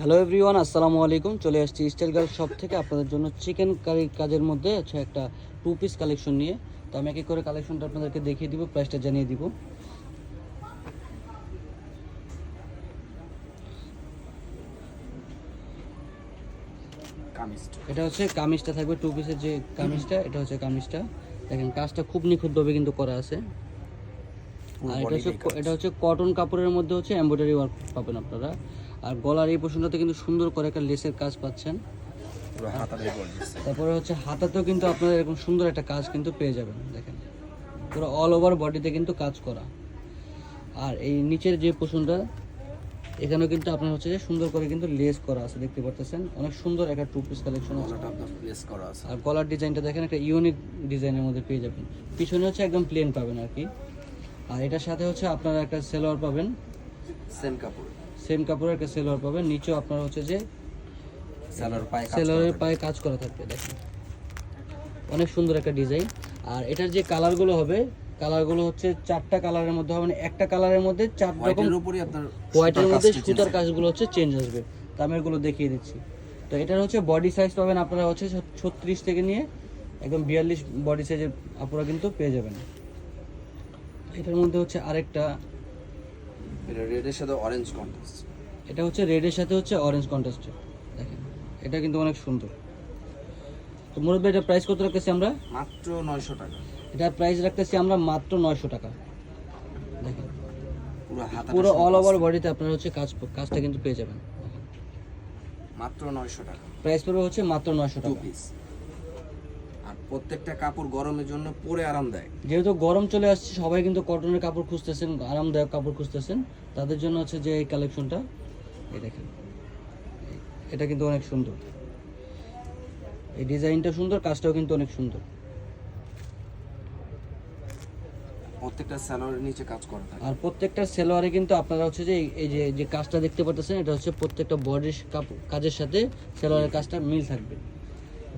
Hello everyone আসসালামু আলাইকুম। চলে আসছি স্টাইল গার্ল শপ থেকে আপনাদের জন্য চিকেন কারি কাজের মধ্যে হচ্ছে একটা টু পিস কালেকশন নিয়ে। তো আমি এক এক করে কালেকশনটা আপনাদেরকে দেখিয়ে দিব প্রাইসটা জানিয়ে দিব। এটা হচ্ছে কামিজটা থাকবে টু পিসের যে কামিজটা এটা হচ্ছে কামিজটা। দেখেন কাজটা খুব নিখুঁতভাবে কিন্তু করা আছে। আর এটা হচ্ছে এটা হচ্ছে কটন কাপড়ের মধ্যে হচ্ছে এমব্রয়ডারি ওয়ার্ক পাবেন আপনারা। আর গলার এই পোর্শনটাতে কিন্তু সুন্দর করে একটা লেসের কাজ পাচ্ছেন। তারপরে হচ্ছে হাতাতেও কিন্তু আপনারা এরকম সুন্দর একটা কাজ কিন্তু পেয়ে যাবেন দেখেন। পুরো অল ওভার বডিতে কিন্তু কাজ করা। আর এই নিচের যে পোষণটা এখানেও কিন্তু আপনার হচ্ছে যে সুন্দর করে কিন্তু লেস করা আছে দেখতে পারতেছেন। অনেক সুন্দর একটা টু পিস কালেকশন প্লেস করা আছে। আর গলার ডিজাইনটা দেখেন একটা ইউনিক ডিজাইনের মধ্যে পেয়ে যাবেন। পিছনে হচ্ছে একদম প্লেন পাবেন আর কি। আর এটার সাথে হচ্ছে আপনারা একটা সেলোয়ার পাবেন। সেম কাপড়। সেম কাপড়ের একটা সেলোয়ার পাবেন। নিচেও আপনার হচ্ছে যে সেলোয়ারের পায়ে কাজ করা থাকবে দেখেন। অনেক সুন্দর একটা ডিজাইন। আর এটার যে কালারগুলো হবে কালারগুলো হচ্ছে চারটা কালারের মধ্যে হবে। মানে একটা কালারের মধ্যে চার রকম হোয়াইটের আপনার হোয়াইটের মধ্যে সুতার কাজগুলো হচ্ছে চেঞ্জ আসবে। তো আমি এগুলো দেখিয়ে দিচ্ছি। তো এটার হচ্ছে বডি সাইজ পাবেন আপনারা হচ্ছে ছত্রিশ থেকে নিয়ে একদম বিয়াল্লিশ বডি সাইজের আপনারা কিন্তু পেয়ে যাবেন। এটার মধ্যে হচ্ছে আরেকটা। এটা রেডের সাথে অরেঞ্জ কন্ট্রাস্ট এটা হচ্ছে রেডের সাথে হচ্ছে অরেঞ্জ কন্ট্রাস্টের দেখেন এটা কিন্তু অনেক সুন্দর। তো মুরব্বী এটা প্রাইস কত রাখতেছি আমরা? মাত্র নয়শো টাকা। এটার প্রাইস রাখতেছি আমরা মাত্র নয়শো টাকা। দেখেন পুরো হাতা পুরো অল ওভার বডিতে আপনারা হচ্ছে কাজ কাজটা কিন্তু পেয়ে যাবেন। মাত্র নয়শো টাকা। প্রাইস পড়বে হচ্ছে মাত্র নয়শো টাকা। পিস প্রত্যেকটা কাপড় গরমের জন্য পরে আরামদায়ক যেহেতু গরম চলে আসছে সবাই কিন্তু কটনের কাপড় খুঁজতেছেন আরামদায়ক কাপড় খুঁজতেছেন। তাদের জন্য হচ্ছে যে এই কালেকশনটা এই দেখেন এটা কিন্তু অনেক সুন্দর। এই ডিজাইনটা সুন্দর কাজটাও কিন্তু অনেক সুন্দর। প্রত্যেকটা স্যালোয়ারের নিচে কাজ করা থাকে। আর প্রত্যেকটা সেলোয়ারে কিন্তু আপনারা হচ্ছে যে এই- যে যে কাজটা দেখতে পাচ্ছেন এটা হচ্ছে প্রত্যেকটা বডির কাজের সাথে সেলোয়ারের কাজটা মিল থাকবে।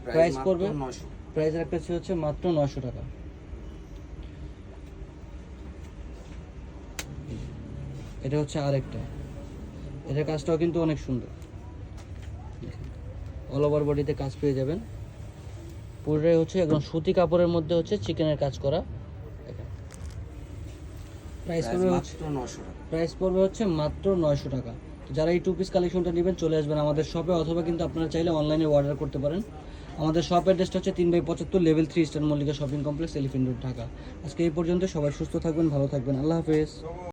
প্রাইস পড়বে? পড়বে নয়শো। প্রাইস রাখতেছি হচ্ছে মাত্র নয়শো টাকা। এটা হচ্ছে আরেকটা। এটার কাজটাও কিন্তু অনেক সুন্দর। অল ওভার বডিতে কাজ পেয়ে যাবেন। পুরোটাই হচ্ছে একদম সুতি কাপড়ের মধ্যে হচ্ছে চিকেনের কাজ করা। প্রাইস পড়বে হচ্ছে মাত্র নয়শো টাকা। প্রাইস পড়বে হচ্ছে মাত্র নয়শো টাকা। যারা এই টু পিস কালেকশনটা নেবেন চলে আসবেন আমাদের শপে অথবা কিন্তু আপনারা চাইলে অনলাইনে অর্ডার করতে পারেন। আমাদের শপ অ্যাড্রেসটা হচ্ছে তিন বাই পঁচাত্তর level three star Mallika shopping complex Elephant Road Dhaka আজকে এই পর্যন্ত সবাই সুস্থ থাকবেন, ভালো থাকবেন। আল্লাহ হাফেজ।